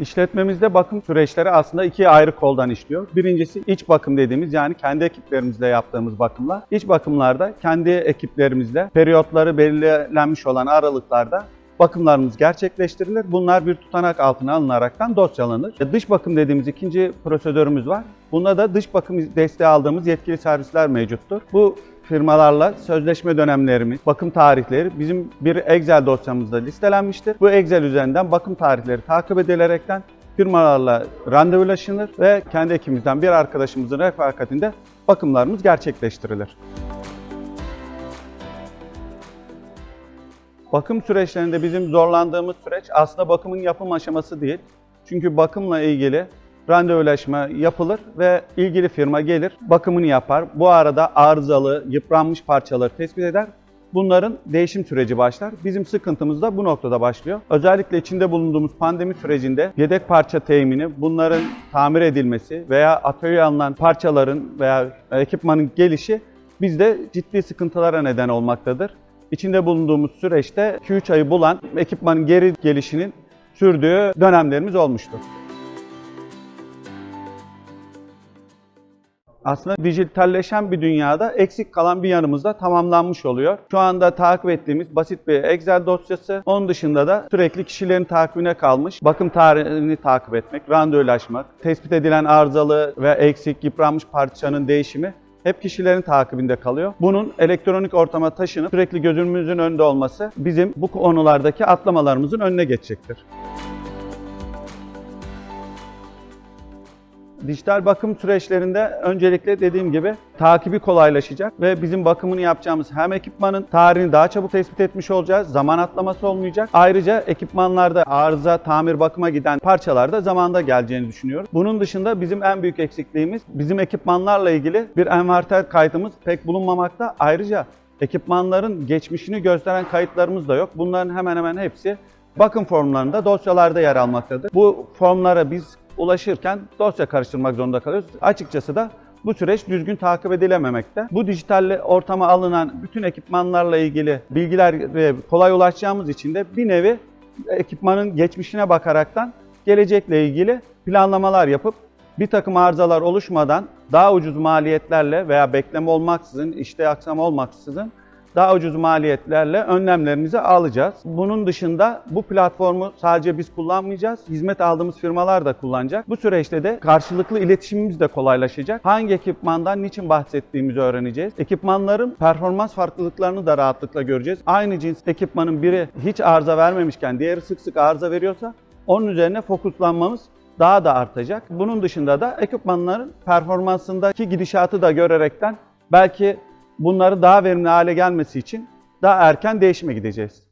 İşletmemizde bakım süreçleri aslında iki ayrı koldan işliyor. Birincisi iç bakım dediğimiz yani kendi ekiplerimizle yaptığımız bakımlar. İç bakımlarda kendi ekiplerimizle periyotları belirlenmiş olan aralıklarda bakımlarımız gerçekleştirilir. Bunlar bir tutanak altına alınaraktan dosyalanır. Dış bakım dediğimiz ikinci prosedürümüz var. Bunda da dış bakım desteği aldığımız yetkili servisler mevcuttur. Bu firmalarla sözleşme dönemlerimiz, bakım tarihleri bizim bir Excel dosyamızda listelenmiştir. Bu Excel üzerinden bakım tarihleri takip edilerekten firmalarla randevulaşılır ve kendi ekibimizden bir arkadaşımızın refakatinde bakımlarımız gerçekleştirilir. Bakım süreçlerinde bizim zorlandığımız süreç aslında bakımın yapım aşaması değil. Çünkü bakımla ilgili randevulaşma yapılır ve ilgili firma gelir, bakımını yapar. Bu arada arızalı, yıpranmış parçaları tespit eder. Bunların değişim süreci başlar. Bizim sıkıntımız da bu noktada başlıyor. Özellikle içinde bulunduğumuz pandemi sürecinde yedek parça temini, bunların tamir edilmesi veya atölyeye alınan parçaların veya ekipmanın gelişi bizde ciddi sıkıntılara neden olmaktadır. İçinde bulunduğumuz süreçte 2-3 ayı bulan ekipmanın geri gelişinin sürdüğü dönemlerimiz olmuştur. Aslında dijitalleşen bir dünyada eksik kalan bir yanımız da tamamlanmış oluyor. Şu anda takip ettiğimiz basit bir Excel dosyası. Onun dışında da sürekli kişilerin takibine kalmış bakım tarihini takip etmek, randevulaşmak, tespit edilen arızalı ve eksik, yıpranmış parçanın değişimi hep kişilerin takibinde kalıyor. Bunun elektronik ortama taşınıp sürekli gözümüzün önünde olması bizim bu konulardaki atlamalarımızın önüne geçecektir. Dijital bakım süreçlerinde öncelikle dediğim gibi takibi kolaylaşacak ve bizim bakımını yapacağımız hem ekipmanın tarihini daha çabuk tespit etmiş olacağız, zaman atlaması olmayacak. Ayrıca ekipmanlarda arıza, tamir, bakıma giden parçalarda zamanda geleceğini düşünüyorum. Bunun dışında bizim en büyük eksikliğimiz bizim ekipmanlarla ilgili bir envanter kaydımız pek bulunmamakta. Ayrıca ekipmanların geçmişini gösteren kayıtlarımız da yok. Bunların hemen hemen hepsi bakım formlarında dosyalarda yer almaktadır. Bu formlara biz ulaşırken dosya karıştırmak zorunda kalıyoruz. Açıkçası da bu süreç düzgün takip edilememekte. Bu dijital ortama alınan bütün ekipmanlarla ilgili bilgiler ve kolay ulaşacağımız için de bir nevi ekipmanın geçmişine bakaraktan gelecekle ilgili planlamalar yapıp bir takım arızalar oluşmadan daha ucuz maliyetlerle veya bekleme olmaksızın, işte aksama olmaksızın daha ucuz maliyetlerle önlemlerimizi alacağız. Bunun dışında bu platformu sadece biz kullanmayacağız. Hizmet aldığımız firmalar da kullanacak. Bu süreçte de karşılıklı iletişimimiz de kolaylaşacak. Hangi ekipmandan niçin bahsettiğimizi öğreneceğiz. Ekipmanların performans farklılıklarını da rahatlıkla göreceğiz. Aynı cins ekipmanın biri hiç arıza vermemişken diğeri sık sık arıza veriyorsa onun üzerine fokuslanmamız daha da artacak. Bunun dışında da ekipmanların performansındaki gidişatı da görerekten belki bunları daha verimli hale gelmesi için daha erken değişime gideceğiz.